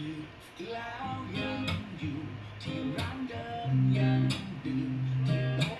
แล้วยังอยู่ที่ร้านเดิมยังดื่มที่โต๊ะ